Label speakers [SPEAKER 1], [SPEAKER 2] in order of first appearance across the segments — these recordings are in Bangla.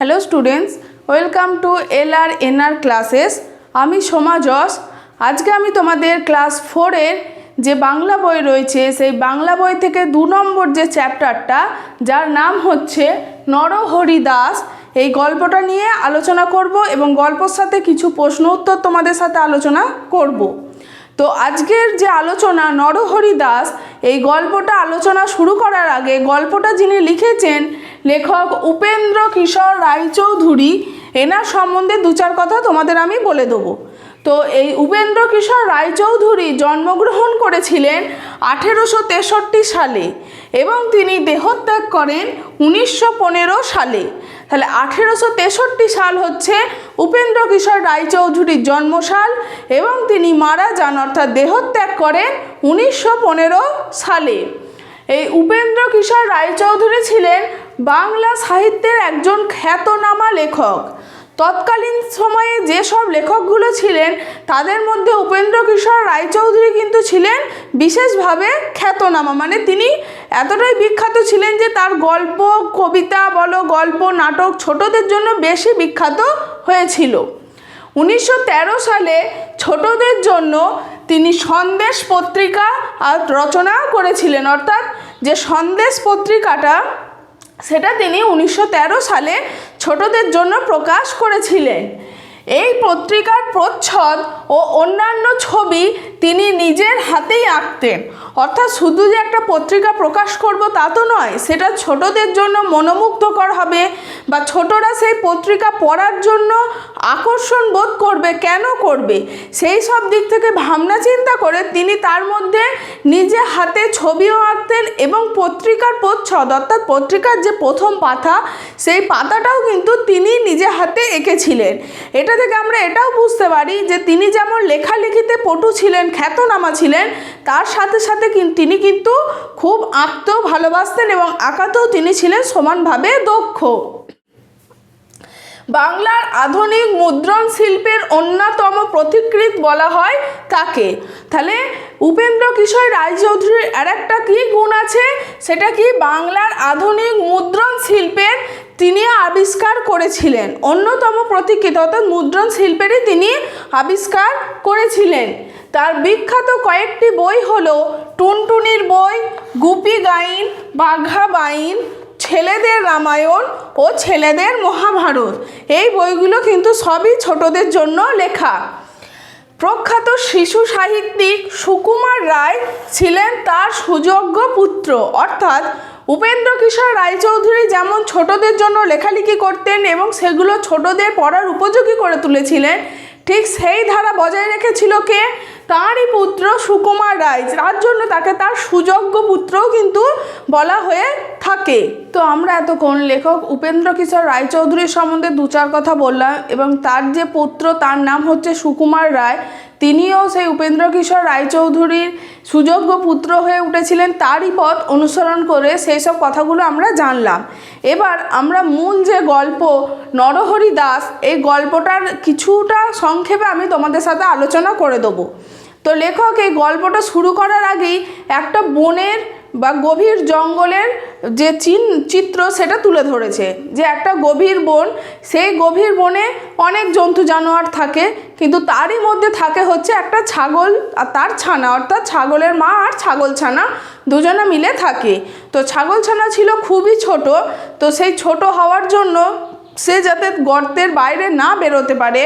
[SPEAKER 1] Hello students welcome to L R N R classes আমি সোমা যশ। আজকে আমি তোমাদের ক্লাস ফোরের যে বাংলা বই রয়েছে, সেই বাংলা বই থেকে দু নম্বর যে চ্যাপ্টারটা যার নাম হচ্ছে নরহরি দাস। এই গল্পটা নিয়ে আলোচনা করব এবং গল্পর সাথে কিছু প্রশ্ন উত্তর তোমাদের সাথে আলোচনা করব। তো আজকের যে আলোচনা নরহরি দাস, এই গল্পটা আলোচনা শুরু করার আগে গল্পটা যিনি লিখেছেন, লেখক উপেন্দ্র কিশোর রায়চৌধুরী, এনার সম্বন্ধে দু চার কথা তোমাদের আমি বলে দেবো। তো এই উপেন্দ্র কিশোর রায়চৌধুরী জন্মগ্রহণ করেছিলেন আঠেরোশো তেষট্টি সালে এবং তিনি দেহত্যাগ করেন উনিশশো পনেরো সালে। তাহলে আঠেরোশো তেষট্টি সাল হচ্ছে উপেন্দ্র কিশোর রায়চৌধুরীর জন্মসাল এবং তিনি মারা যান, অর্থাৎ দেহত্যাগ করেন উনিশশো পনেরো সালে। এই উপেন্দ্র কিশোর রায়চৌধুরী ছিলেন বাংলা সাহিত্যের একজন খ্যাতনামা লেখক। তৎকালীন সময়ে যেসব লেখকগুলো ছিলেন, তাদের মধ্যে উপেন্দ্র কিশোর রায়চৌধুরী কিন্তু ছিলেন বিশেষভাবে খ্যাতনামা। মানে তিনি এতটাই বিখ্যাত ছিলেন যে তার গল্প, কবিতা বলো, গল্প, নাটক ছোটদের জন্য বেশি বিখ্যাত হয়েছিল। উনিশশো তেরো সালে ছোটদের জন্য তিনি সন্দেশ পত্রিকা আর রচনা করেছিলেন। অর্থাৎ যে সন্দেশ পত্রিকাটা, সেটা তিনি উনিশশো তেরো সালে ছোটদের জন্য প্রকাশ করেছিলেন। এই পত্রিকার প্রচ্ছদ ও অন্যান্য ছবি তিনি নিজের হাতেই আঁকতেন। অর্থাৎ শুধু যে একটা পত্রিকা প্রকাশ করব তা তো নয়, সেটা ছোটদের জন্য মনোমুগ্ধকর হবে বা ছোটরা সেই পত্রিকা পড়ার জন্য আকর্ষণ বোধ করবে, কেন করবে? সেই সব দিক থেকে ভাবনা চিন্তা করে তিনি তার মধ্যে নিজে হাতে ছবিও আঁকতেন এবং পত্রিকার প্রচ্ছদ, অর্থাৎ পত্রিকার যে প্রথম পাতা, সেই পাতাটাও কিন্তু তিনি নিজে হাতে এঁকেছিলেন। এটা থেকে আমরা এটাও বুঝতে পারি যে তিনি যেমন লেখালেখিতে পটু ছিলেন খ্যাতনামা ছিলেন। তার সাথে সাথে তিনি কিন্তু খুব আঁকতেও ভালোবাসতেন এবং আঁকাতেও তিনি ছিলেন সমানভাবে দক্ষ। বাংলার আধুনিক মুদ্রণ শিল্পের অন্যতম প্রতিকৃত বলা হয় তাকে তাহলে উপেন্দ্র কিশোর রায়চৌধুরীর আর একটা কী গুণ আছে? সেটা কি বাংলার আধুনিক মুদ্রণ শিল্পের তিনি আবিষ্কার করেছিলেন। অন্যতম প্রতিকৃত অর্থাৎ মুদ্রণ শিল্পেরই তিনি আবিষ্কার করেছিলেন। তার বিখ্যাত কয়েকটি বই হলো টুনটুনির বই, গুপি গাইন, বাঘা বাইন, ছেলেদের রামায়ণ ও ছেলেদের মহাভারত। এই বইগুলো কিন্তু সবই ছোটদের জন্য লেখা। প্রখ্যাত শিশু সাহিত্যিক সুকুমার রায় ছিলেন তার সুযোগ্য পুত্র। অর্থাৎ উপেন্দ্র কিশোর রায়চৌধুরী যেমন ছোটদের জন্য লেখালেখি করতেন এবং সেগুলো ছোটদের পড়ার উপযোগী করে তুলেছিলেন, ঠিক সেই ধারা বজায় রেখেছিল কে? তারই পুত্র সুকুমার রায়। যার জন্য তাকে তার সুযোগ্য পুত্রও কিন্তু বলা হয়ে থাকে। তো আমরা এতক্ষণ লেখক? উপেন্দ্র কিশোর রায়চৌধুরীর সম্বন্ধে দু চার কথা বললাম এবং তার যে পুত্র, তার নাম হচ্ছে সুকুমার রায়। তিনিও সেই উপেন্দ্র কিশোর রায়চৌধুরীর সুযোগ্য পুত্র হয়ে উঠেছিলেন, তারই পথ অনুসরণ করে সেই সব কথাগুলো আমরা জানলাম। এবার আমরা মূল যে গল্প নরহরি দাস, এই গল্পটার কিছুটা সংক্ষেপে আমি তোমাদের সাথে আলোচনা করে দেবো। তো লেখক, এই গল্পটা শুরু করার আগেই একটা বনের বা গভীর জঙ্গলের যে চিন, চিত্র সেটা তুলে ধরেছে যে একটা গভীর বন, সেই গভীর বনে অনেক জন্তু জানোয়ার থাকে, কিন্তু তারই মধ্যে থাকে হচ্ছে একটা ছাগল আর তার ছানা, অর্থাৎ ছাগলের মা আর ছাগল ছানা দুজনে মিলে থাকে। তো ছাগল ছানা ছিল খুবই ছোট, তো সেই ছোট হওয়ার জন্য সে যাতে গর্তের বাইরে না বেরোতে পারে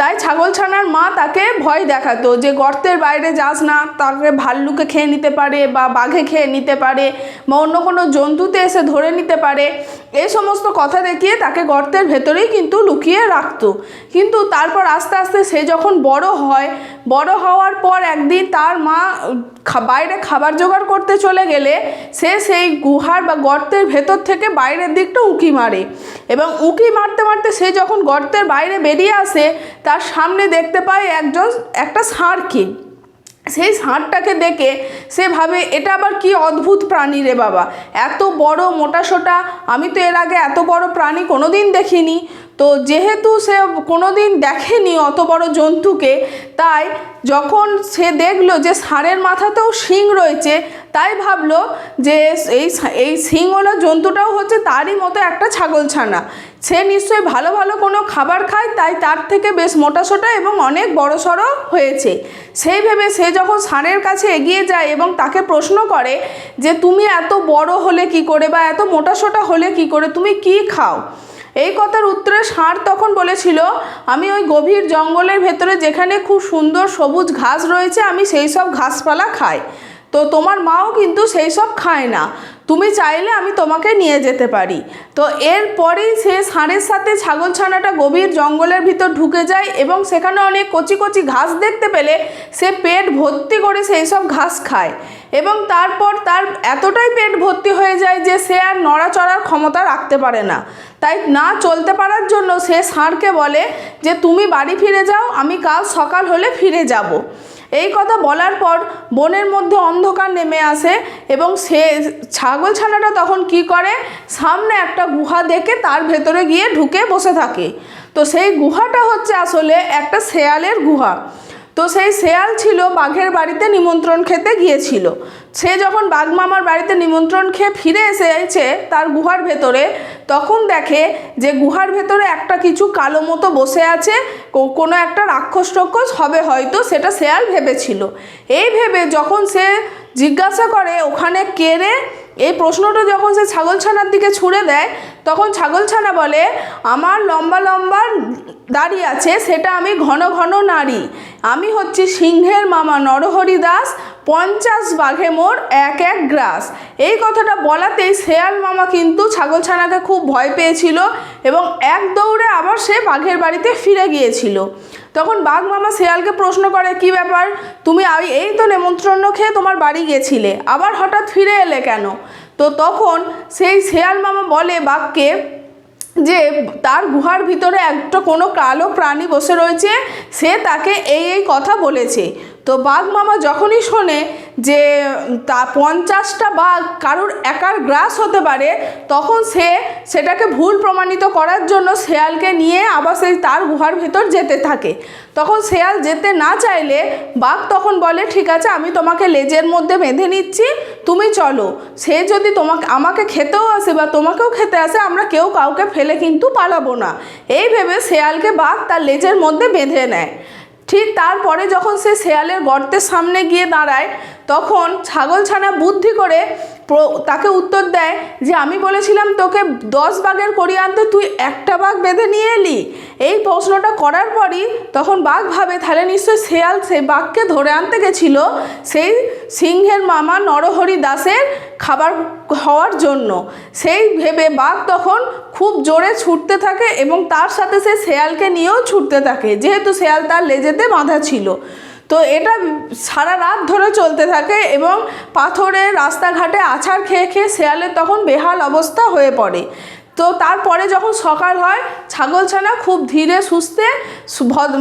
[SPEAKER 1] তাই ছাগলছানার মা তাকে ভয় দেখাতো যে গর্তের বাইরে যাস না, তাকে ভাল্লুকে খেয়ে নিতে পারে বা বাঘে খেয়ে নিতে পারে বা অন্য কোনো জন্তুতে এসে ধরে নিতে পারে এই সমস্ত কথা দেখিয়ে তাকে গর্তের ভেতরেই কিন্তু লুকিয়ে রাখতো। কিন্তু তারপর আস্তে আস্তে সে যখন বড় হয়, বড় হওয়ার পর একদিন তার মা বাইরে খাবার জোগাড় করতে চলে গেলে সে সেই গুহার বা গর্তের ভেতর থেকে বাইরের দিকটা উঁকি মারে এবং উঁকি মারতে মারতে সে যখন গর্তের বাইরে বেরিয়ে আসে তার সামনে দেখতে পায় একজন, একটা ষাঁড়কে সেই ষাঁড়টাকে দেখে সে ভাবে, এটা আবার কি অদ্ভুত প্রাণী রে বাবা? এত বড় মোটা সোটা, আমি তো এর আগে এত বড় প্রাণী কোনো দিন দেখিনি। তো যেহেতু সে কোনোদিন দেখেনি অত বড় জন্তুকে, তাই যখন সে দেখল যে ষাঁড়ের মাথাতেও শিং রয়েছে, তাই ভাবলো যে এই এই শিংওয়ালা জন্তুটাও হচ্ছে তারই মতো একটা ছাগল ছানা সে নিশ্চয়ই ভালো ভালো কোনো খাবার খায়, তাই তার থেকে বেশ মোটাসোটা এবং অনেক বড়সড় হয়েছে। সেই ভেবে সে যখন ষাঁড়ের কাছে এগিয়ে যায় এবং তাকে প্রশ্ন করে যে, তুমি এত বড় হলে কি করে বা এত মোটাসোটা হলে কি করে? তুমি কি খাও? এই কথার উত্তরে ষাঁড় তখন বলেছিল, আমি ওই গভীর জঙ্গলের ভেতরে যেখানে খুব সুন্দর সবুজ ঘাস রয়েছে, আমি সেই সব ঘাসপালা খাই। তো তোমার মাও কিন্তু সেই সব খায় না। তুমি চাইলে আমি তোমাকে নিয়ে যেতে পারি। তো এরপরেই সে ষাঁড়ের সাথে ছাগল ছানাটা গভীর জঙ্গলের ভিতর ঢুকে যায় এবং সেখানে অনেক কচি কচি ঘাস দেখতে পেলে সে পেট ভর্তি করে সেই সব ঘাস খায় এবং তারপর তার এতটাই পেট ভর্তি হয়ে যায় যে সে আর নড়াচড়ার ক্ষমতা রাখতে পারে না। তাই না চলতে পারার জন্য সে ষাঁড়কে বলে যে, তুমি বাড়ি ফিরে যাও, আমি কাল সকাল হলে ফিরে যাব। এই কথা বলার পর বনের মধ্যে অন্ধকার নেমে আসে এবং সে ছাগল ছানাটা তখন কি করে? সামনে একটা গুহা দেখে তার ভেতরে গিয়ে ঢুকে বসে থাকে। তো সেই গুহাটা হচ্ছে আসলে একটা শেয়ালের গুহা। তো সেই শেয়াল ছিল বাঘের বাড়িতে নিমন্ত্রণ খেতে গিয়েছিল। সে যখন বাঘ মামার বাড়িতে নিমন্ত্রণ খেয়ে ফিরে এসেছে তার গুহার ভেতরে, তখন দেখে যে গুহার ভেতরে একটা কিছু কালো মতো বসে আছে কোনো একটা রাক্ষস টক্ষস হবে হয়তো সেটা শেয়াল ভেবেছিল। এই ভেবে যখন সে জিজ্ঞাসা করে, ওখানে কে রে? এই প্রশ্নটা যখন সে ছাগলছানার দিকে ছুঁড়ে দেয়, তখন ছাগলছানা বলে, আমার লম্বা লম্বা দাড়ি আছে, সেটা আমি ঘন ঘন নারী আমি হচ্ছি সিংহের মামা নরহরি দাস, পঞ্চাশ বাঘে মোর এক এক গ্রাস। এই কথাটা বলাতেই শেয়াল মামা কিন্তু ছাগল ছাগলছানাকে খুব ভয় পেয়েছিল এবং এক দৌড়ে আবার সে বাঘের বাড়িতে ফিরে গিয়েছিল। তখন বাঘ মামা শেয়ালকে প্রশ্ন করে, কি ব্যাপার? তুমি এই তো নেমন্ত্রণ খেয়ে তোমার বাড়ি গেছিলে, আবার হঠাৎ ফিরে এলে কেন? তো তখন সেই শেয়াল মামা বলে বাঘকে যে, তার গুহার ভিতরে একটা কোনো কালো প্রাণী বসে রয়েছে, সে তাকে এই এই কথা বলেছে। তো বাঘ মামা যখনই শোনে যে, তা পঞ্চাশটা বাঘ কারুর একার গ্রাস হতে পারে, তখন সে সেটাকে ভুল প্রমাণিত করার জন্য শেয়ালকে নিয়ে আবার সেই তার গুহার ভেতর যেতে থাকে। তখন শেয়াল যেতে না চাইলে বাঘ তখন বলে, ঠিক আছে, আমি তোমাকে লেজের মধ্যে বেঁধে নিচ্ছি, তুমি চলো। সে যদি তোমাকে, আমাকে খেতেও আসে বা তোমাকেও খেতে আসে, আমরা কেউ কাউকে ফেলে কিন্তু পালাবো না। এই ভেবে শেয়ালকে বাঘ তার লেজের মধ্যে বেঁধে নেয়। ঠিক তারপরে যখন সে শেয়ালের গর্তের সামনে গিয়ে দাঁড়ায় তখন ছাগল ছানা বুদ্ধি করে তাকে উত্তর দেয় যে আমি বলেছিলাম তোকে দশ বাঘের করি আনতে, তুই একটা বাঘ বেঁধে নিয়ে এলি। এই প্রশ্নটা করার পরই তখন বাঘ ভাবে, তাহলে নিশ্চয়ই শেয়াল সেই বাঘকে ধরে আনতে গেছিল সেই সিংহের মামা নরহরি দাসের খাবার হওয়ার জন্য। সেই ভেবে বাঘ তখন খুব জোরে ছুটতে থাকে এবং তার সাথে সে শেয়ালকে নিয়েও ছুটতে থাকে। যেহেতু শেয়াল তার লেজেতে বাঁধা ছিল। তো এটা সারা রাত ধরে চলতে থাকে এবং পাথরে, রাস্তাঘাটে আছাড় খেয়ে খেয়ে শেয়ালের তখন বেহাল অবস্থা হয়ে পড়ে। তো তারপরে যখন সকাল হয় ছাগলছানা খুব ধীরে সুস্থে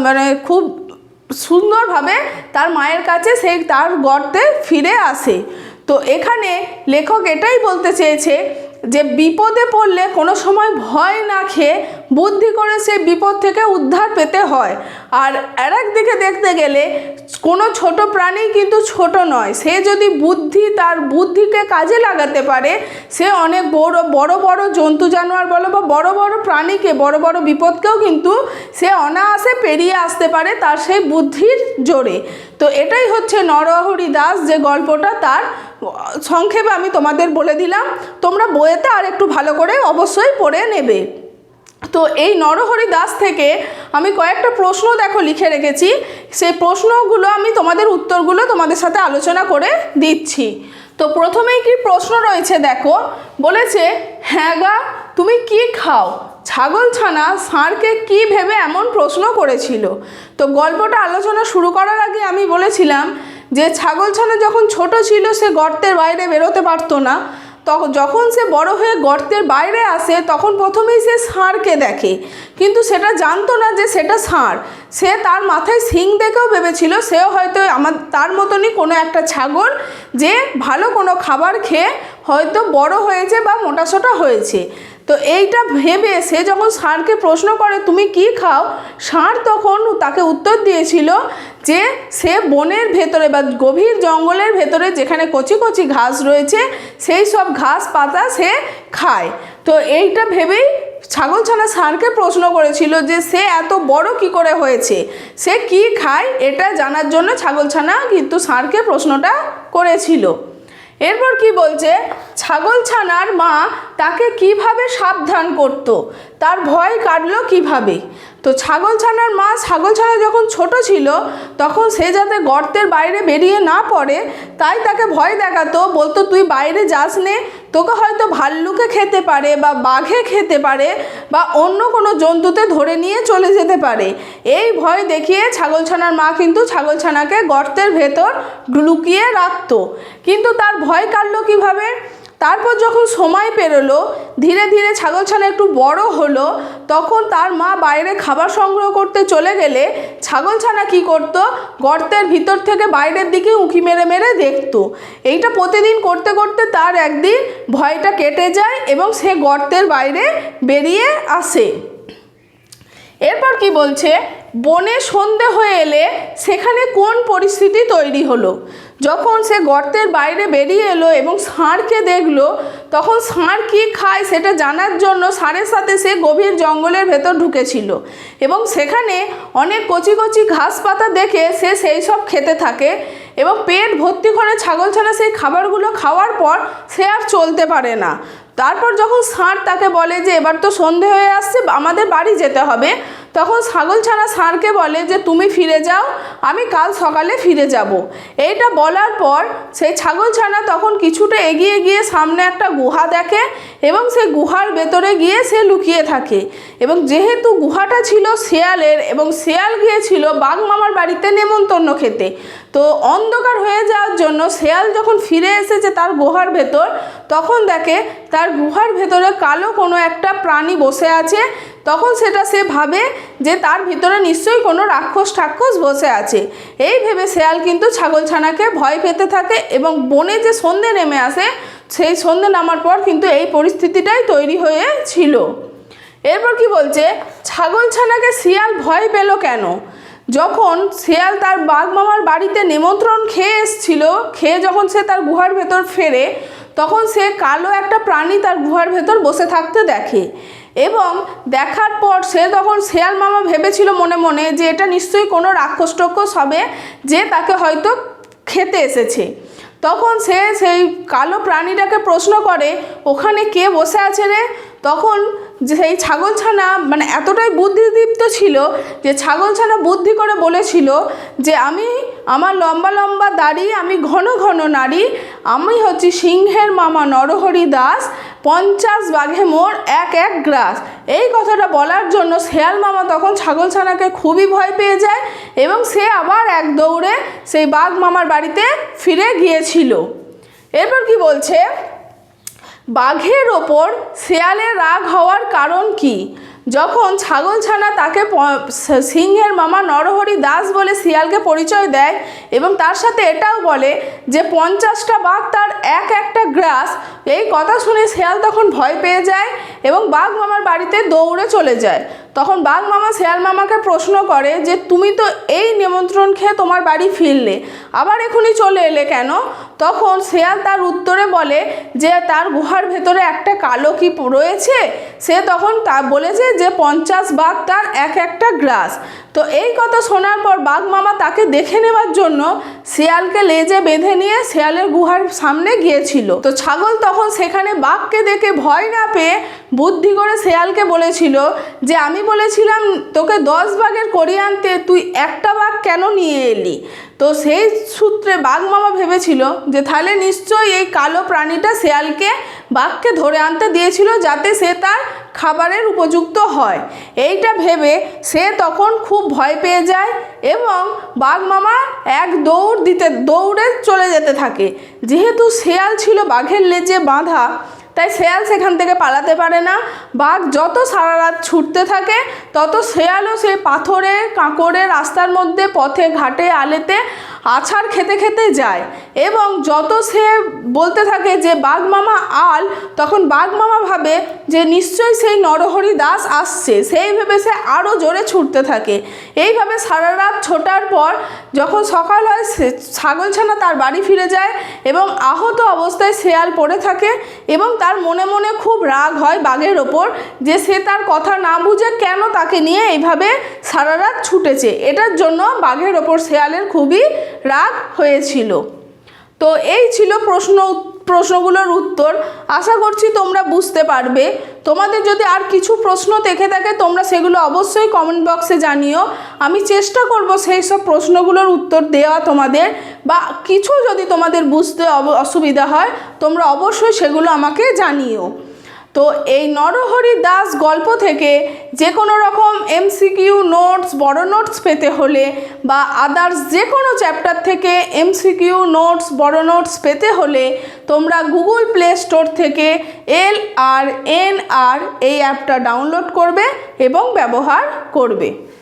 [SPEAKER 1] মানে খুব সুন্দরভাবে তার মায়ের কাছে সেই তার গর্তে ফিরে আসে। তো এখানে লেখক এটাই বলতে চেয়েছে যে বিপদে পড়লে কোনো সময় ভয় না খেয়ে বুদ্ধি করে সেই বিপদ থেকে উদ্ধার পেতে হয়। আর আর দিকে দেখতে গেলে কোনো ছোট প্রাণী কিন্তু ছোট নয়। সে যদি বুদ্ধি, তার বুদ্ধিকে কাজে লাগাতে পারে, সে অনেক বড় বড় বড় জন্তু জানোয়ার বলো বা বড় বড় প্রাণীকে, বড় বড় বিপদকেও কিন্তু সে অনায়াসে পেরিয়ে আসতে পারে তার সেই বুদ্ধির জোরে। তো এটাই হচ্ছে নরহরি দাস যে গল্পটা তার সংক্ষেপে আমি তোমাদের বলে দিলাম। তোমরা বইয়েতে আর একটু ভালো করে অবশ্যই পড়ে নেবে। তো এই নরহরি দাস থেকে আমি কয়েকটা প্রশ্ন দেখো লিখে রেখেছি। সেই প্রশ্নগুলো আমি তোমাদের উত্তরগুলো তোমাদের সাথে আলোচনা করে দিচ্ছি। তো প্রথমেই কি প্রশ্ন রয়েছে দেখো? বলেছে হ্যাঁ গা, তুমি কি খাও? ছাগল ছানা, ষাঁড়কে কি ভেবে এমন প্রশ্ন করেছিল? তো গল্পটা আলোচনা শুরু করার আগে আমি বলেছিলাম যে, ছাগল ছানা যখন ছোট ছিল সে গর্তের বাইরে বেরোতে পারতো না। তখন যখন সে বড় হয়ে গর্তের বাইরে আসে, তখন প্রথমেই সে ষাঁড়কে দেখে। কিন্তু সেটা জানতো না যে সেটা ষাঁড় সে তার মাথায় সিং দেখেও ভেবেছিল, সেও হয়তো আমার, তার মতনই কোনো একটা ছাগল যে ভালো কোনো খাবার খেয়ে হয়তো বড় হয়েছে বা মোটাসোটা হয়েছে। তো এইটা ভেবে সে যখন ষাঁড়কে প্রশ্ন করে, তুমি কি খাও? ষাঁড় তখন তাকে উত্তর দিয়েছিল যে, সে বনের ভেতরে বা গভীর জঙ্গলের ভেতরে যেখানে কচি কচি ঘাস রয়েছে, সেই সব ঘাস পাতা সে খায়। তো এইটা ভেবেই ছাগলছানা ষাঁড়কে প্রশ্ন করেছিল যে, সে এত বড় কি করে হয়েছে? সে কি খায়? এটা জানার জন্য ছাগলছানা কিন্তু ষাঁড়কে প্রশ্নটা করেছিল। এরপর কি বলছে? ছাগল ছানার মা তাকে কীভাবে সাবধান করত? তার ভয় কাটলো কীভাবে? তো ছাগল ছানার মা, ছাগল ছানা যখন ছোট ছিল, তখন সে যাতে গর্তের বাইরে বেরিয়ে না পড়ে, তাই তাকে ভয় দেখাতো, বলতো, তুই বাইরে যাস নে, তোকে হয়তো ভাল্লুকে খেতে পারে বা বাঘে খেতে পারে বা অন্য কোনো জন্তুতে ধরে নিয়ে চলে যেতে পারে। এই ভয় দেখিয়ে ছাগলছানার মা কিন্তু ছাগলছানাকে গর্তের ভেতর লুকিয়ে রাখতো। কিন্তু তার ভয় কাটলো কীভাবে? তারপর যখন সময় পেরোলো, ধীরে ধীরে ছাগলছানা একটু বড় হলো, তখন তার মা বাইরে খাবার সংগ্রহ করতে চলে গেলে ছাগলছানা কি করত? গর্তের ভিতর থেকে বাইরের দিকে উঁকি মেরে মেরে দেখত। এইটা প্রতিদিন করতে করতে তার একদিন ভয়টা কেটে যায় এবং সে গর্তের বাইরে বেরিয়ে আসে। এরপর কি বলছে? বনে সন্ধে হয়ে এলে সেখানে কোন পরিস্থিতি তৈরি হলো? যখন সে গর্তের বাইরে বেরিয়ে এলো এবং ষাঁড়কে দেখল, তখন ষাঁড় কী খায় সেটা জানার জন্য ষাঁড়ের সাথে সে গভীর জঙ্গলের ভেতর ঢুকেছিল এবং সেখানে অনেক কচি কচি ঘাস পাতা দেখে সে সেই সব খেতে থাকে এবং পেট ভর্তি করে ছাগল ছাগলছানা সেই খাবারগুলো খাওয়ার পর সে আর চলতে পারে না। তারপর যখন ষাঁড় তাকে বলে যে, এবার তো সন্ধে হয়ে আসছে, আমাদের বাড়ি যেতে হবে। তখন ছাগল ছাগলছানা ষাঁড়কে বলে যে, তুমি ফিরে যাও, আমি কাল সকালে ফিরে যাব। এইটা বলার পর সেই ছাগলছানা তখন কিছুটা এগিয়ে গিয়ে সামনে একটা গুহা দেখে এবং সেই গুহার ভেতরে গিয়ে সে লুকিয়ে থাকে এবং যেহেতু গুহাটা ছিল শেয়ালের এবং শেয়াল গিয়েছিল বাঘ মামার বাড়িতে নেমন্তন্ন খেতে তো অন্ধকার হয়ে যাওয়ার জন্য শেয়াল যখন ফিরে এসেছে তার গুহার ভেতর, তখন দেখে তার গুহার ভেতরে কালো কোনো একটা প্রাণী বসে আছে। তখন সেটা সে ভাবে যে তার ভিতরে নিশ্চয়ই কোনো রাক্ষস ঠাক্ষস বসে আছে। এই ভেবে শেয়াল কিন্তু ছাগলছানাকে ভয় পেতে থাকে এবং বনে যে সন্ধে নেমে আসে, সেই সন্ধে নামার পর কিন্তু এই পরিস্থিতিটাই তৈরি হয়েছিল এরপর কি বলছে? ছাগলছানাকে শিয়াল ভয় পেল কেন? যখন শেয়াল তার বাঘ মামার বাড়িতে নিমন্ত্রণ খেয়ে এসছিল, খেয়ে যখন সে তার গুহার ভেতর ফেরে, তখন সে কালো একটা প্রাণী তার গুহার ভেতর বসে থাকতে দেখে এবং দেখার পর সে তখন শেয়াল মামা ভেবেছিল মনে মনে যে এটা নিশ্চয়ই কোনো রাক্ষস টক্ষস হবে যে তাকে হয়তো খেতে এসেছে। তখন সে সেই কালো প্রাণীটাকে প্রশ্ন করে, ওখানে কে বসে আছে রে? তখন সেই ছাগলছানা মানে এতটাই বুদ্ধিদীপ্ত ছিল যে ছাগলছানা বুদ্ধি করে বলেছিল যে আমি, আমার লম্বা লম্বা দাড়ি, আমি ঘন ঘন নারী, আমি হচ্ছি সিংহের মামা নরহরি দাস, পঞ্চাশ বাঘে মোর এক এক গ্রাস। এই কথাটা বলার জন্য শেয়াল মামা তখন ছাগলছানাকে খুবই ভয় পেয়ে যায় এবং সে আবার এক দৌড়ে সেই বাঘ মামার বাড়িতে ফিরে গিয়েছিল। এরপর কি বলছে? বাঘের ওপর শেয়ালের রাগ হওয়ার কারণ কি? যখন ছাগলছানা তাকে সিংহের মামা নরহরি দাস বলে শিয়ালকে পরিচয় দেয় এবং তার সাথে এটাও বলে যে পঞ্চাশটা বাঘ তার এক একটা গ্রাস, এই কথা শুনে শেয়াল তখন ভয় পেয়ে যায় এবং বাঘ মামার বাড়িতে দৌড়ে চলে যায়। তখন বাঘ মামা শেয়াল মামাকে প্রশ্ন করে যে, তুমি তো এই নিমন্ত্রণ খেয়ে তোমার বাড়ি ফিরলে, আবার এখনই চলে এলে কেন? তখন শেয়াল তার উত্তরে বলে যে, তার গুহার ভেতরে একটা কালো কি রয়েছে। সে তখন তা বলেছে যে, পঞ্চাশ বাঘ তার এক একটা গ্রাস। তো এই কথা শোনার পর বাঘ মামা তাকে দেখে নেওয়ার জন্য শেয়ালকে লেজে বেঁধে নিয়ে শেয়ালের গুহার সামনে গিয়েছিল। তো ছাগল তখন সেখানে বাঘকে দেখে ভয় না পেয়ে বুদ্ধি করে শেয়ালকে বলেছিল যে, আমি বলেছিলাম তোকে দশ বাঘের করিয়ে আনতে, তুই একটা বাঘ কেন নিয়ে এলি? তো সেই সূত্রে বাঘ মামা ভেবেছিল যে তাহলে নিশ্চয়ই এই কালো প্রাণীটা শেয়ালকে বাঘকে ধরে আনতে দিয়েছিল যাতে সে তার খাবারের উপযুক্ত হয়। এইটা ভেবে সে তখন খুব ভয় পেয়ে যায় এবং বাঘ মামা এক দৌড় দিতে, দৌড়ে চলে যেতে থাকে। যেহেতু শেয়াল ছিল বাঘের লেজে বাঁধা তাই শেয়াল সেখান থেকে পালাতে পারে না। বাঘ যত সারা রাত ছুটতে থাকে, তত শেয়ালও সেই পাথরে, কাঁকড়ে রাস্তার মধ্যে, পথে, ঘাটে, আলেতে আছাড় খেতে খেতে যায়। এবং যত সে বলতে থাকে যে, বাঘ মামা, আল, তখন বাঘ মামা ভাবে যে, নিশ্চয়ই সেই নরহরি দাস আসছে। সেই ভেবে সে আরও জোরে ছুটতে থাকে। এইভাবে সারা রাত ছোটার পর যখন সকাল হয়, সে ছাগলছানা তার বাড়ি ফিরে যায় এবং আহত অবস্থায় শেয়াল পড়ে থাকে এবং তার মনে মনে খুব রাগ হয় বাঘের ওপর যে সে তার কথা না বুঝে কেন তাকে নিয়ে এইভাবে সারা রাত ছুটেছে। এটার জন্য বাঘের ওপর শেয়ালের খুবই রাগ হয়েছিল। তো এই ছিল প্রশ্ন প্রশ্নগুলোর উত্তর আশা করছি তোমরা বুঝতে পারবে। তোমাদের যদি আর কিছু প্রশ্ন থেকে থাকে, তোমরা সেগুলো অবশ্যই কমেন্ট বক্সে জানিও। আমি চেষ্টা করব সেই সব প্রশ্নগুলোর উত্তর দেওয়া তোমাদের বা কিছু যদি তোমাদের বুঝতে অসুবিধা হয়, তোমরা অবশ্যই সেগুলো আমাকে জানিও। তো এই নরহরি দাস গল্প থেকে যে কোনো রকম এমসিকিউ নোটস, বড় নোটস পেতে হলে বা আদার্স যে কোনো চ্যাপ্টার থেকে এমসিকিউ নোটস, বড় নোটস পেতে হলে তোমরা গুগল প্লে স্টোর থেকে এল আর এন আর এই অ্যাপটা ডাউনলোড করবে এবং ব্যবহার করবে।